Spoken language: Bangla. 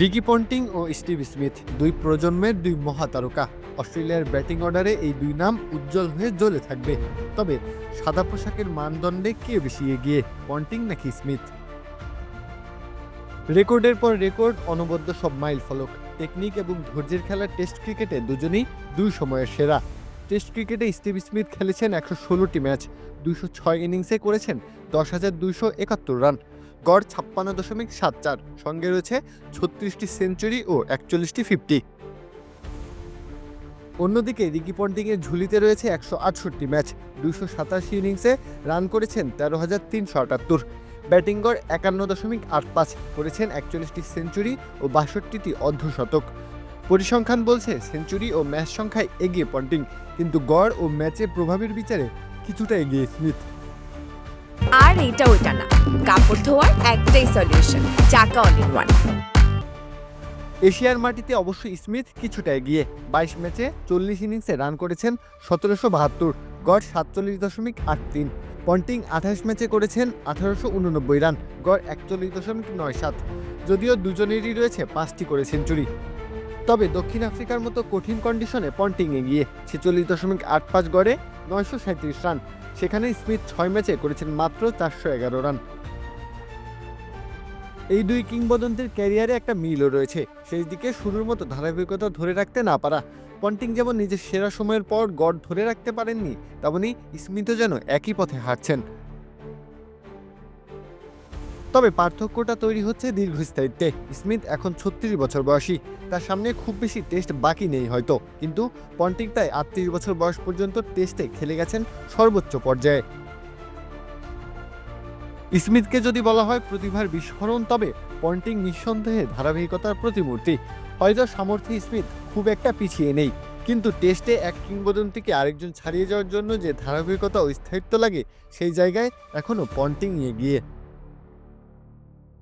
রিকি পন্টিং ও স্টিভ স্মিথ, দুই প্রজন্মের দুই মহাতারকা। অস্ট্রেলিয়ার ব্যাটিং অর্ডারে এই দুই নাম উজ্জ্বল হয়ে জ্বলে থাকবে। তবে সাদা পোশাকের মানদণ্ডে কে বেশি এগিয়ে, পন্টিং নাকি স্মিথ? রেকর্ডের পর রেকর্ড, অনবদ্য সব মাইল ফলক। টেকনিক এবং ধৈর্যের খেলা টেস্ট ক্রিকেটে দুজনেই দুই সময়ের সেরা। টেস্ট ক্রিকেটে স্টিভ স্মিথ খেলেছেন একশো ষোলোটি ম্যাচ দুশো ছয় ইনিংসে করেছেন দশ হাজার দুইশো একাত্তর রান। গড় ছাপ্পান্ন দশমিক সাত চার। সঙ্গে রয়েছে ছত্রিশটি সেঞ্চুরি ও একচল্লিশটি ফিফটি। অন্যদিকে রিকি পন্টিংয়ের ঝুলিতে রয়েছে একশো আটষট্টি ম্যাচ। দুশো সাতাশি ইনিংসে রান করেছেন তেরো হাজার তিনশো আটাত্তর। ব্যাটিং গড় একান্ন দশমিক আট পাঁচ করেছেন একচল্লিশটি সেঞ্চুরি ও বাষট্টিটি অর্ধশতক। পরিসংখ্যান বলছে সেঞ্চুরি ও ম্যাচ সংখ্যায় এগিয়ে পন্টিং, কিন্তু গড় ও ম্যাচে প্রভাবের বিচারে কিছুটা এগিয়ে স্মিথ। আর এটা ওইটা না। কাপড় ধোয়ার একটাই সলিউশন চাকা অল ইন ওয়ান এশিয়ার মাটিতে অবশ্যই স্মিথ কিছুটা এগিয়ে। বাইশ ম্যাচে চল্লিশ ইনিংসে রান করেছেন সতেরোশো বাহাত্তর, গড় সাতচল্লিশ দশমিক আট তিন। পন্টিং আঠাশ ম্যাচে করেছেন আঠারোশো উননব্বই রান, গড় একচল্লিশ দশমিক নয় সাত। যদিও দুজনেরই রয়েছে পাঁচটি করে সেঞ্চুরি। তবে দক্ষিণ আফ্রিকার মতো কঠিন কন্ডিশনে পন্টিং এগিয়ে, ছেচল্লিশ দশমিক আট পাঁচ গড়ে নয়শো সাঁত্রিশ রান। সেখানে স্মিথ ছয় ম্যাচে করেছেন মাত্র চারশো এগারো রান। এই দুই কিংবদন্তির ক্যারিয়ারে একটা মিলও রয়েছে। সেই দিকে শুরুর মতো ধারাবাহিকতা ধরে রাখতে না পারা। পন্টিং যেমন নিজের সেরা সময়ের পর গড় ধরে রাখতে পারেননি, তেমনি স্মিথও যেন একই পথে হাঁটছেন। তবে পার্থক্যটা তৈরি হচ্ছে দীর্ঘস্থায়িত্বে। স্মিথ এখন ছত্রিশ বছর বয়সী। তার সামনে খুব বেশি টেস্ট বাকি নেই হয়তো। কিন্তু পন্টিং তাই আটত্রিশ বছর বয়স পর্যন্ত টেস্টে খেলে গেছেন সর্বোচ্চ পর্যায়ে। স্মিথকে যদি বলা হয় প্রতিভার বিস্ফোরণ, তবে পন্টিং নিঃসন্দেহে ধারাবাহিকতার প্রতিমূর্তি। হয়তো সামর্থ্যে স্মিথ খুব একটা পিছিয়ে নেই। কিন্তু টেস্টে এক কিংবদন্তিকে আরেকজন ছাড়িয়ে যাওয়ার জন্য যে ধারাবাহিকতা ও স্থায়িত্ব লাগে, সেই জায়গায় এখনও পন্টিং এগিয়ে।